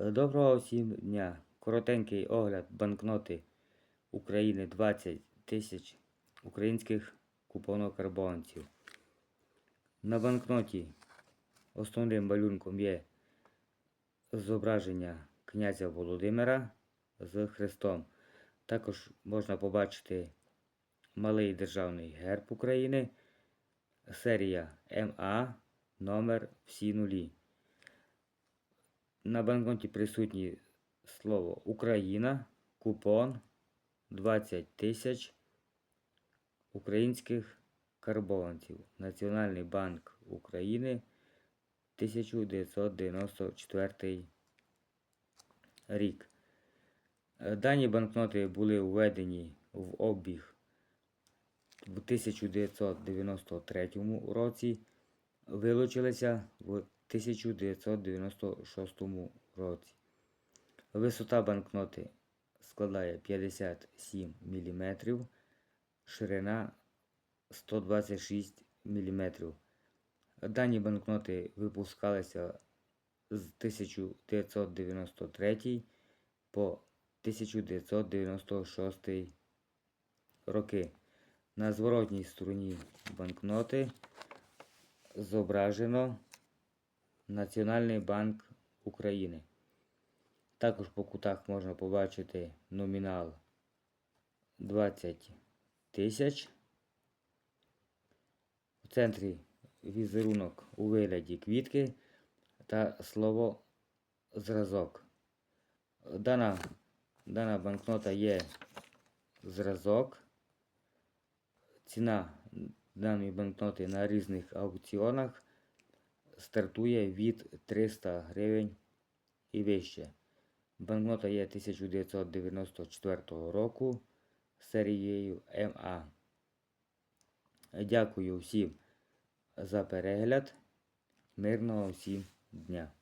Е, Доброго всім дня. Коротенький огляд банкноти України 20 тисяч українських купонокарбованців. На банкноті основним малюнком є зображення князя Володимира з хрестом. Також можна побачити малий державний герб України, серія МА, номер всі нулі. На банкноті присутні слово Україна, купон 20 тисяч українських карбованців. Національний банк України 1994 рік. Дані банкноти були введені в обіг в 1993 році, вилучилися в 1996 році. Висота банкноти складає 57 мм, ширина 126 мм. Дані банкноти випускалися з 1993 по 1996 роки. На зворотній стороні банкноти зображено Національний банк України. Також по кутах можна побачити номінал 20 тисяч. В центрі візерунок у вигляді квітки та слово зразок. Дана, дана банкнота є зразок. Ціна даної банкноти на різних аукціонах стартує від 300 гривень і вище. Банкнота є 1994 року серією МА. Дякую всім за перегляд. Мирного всім дня!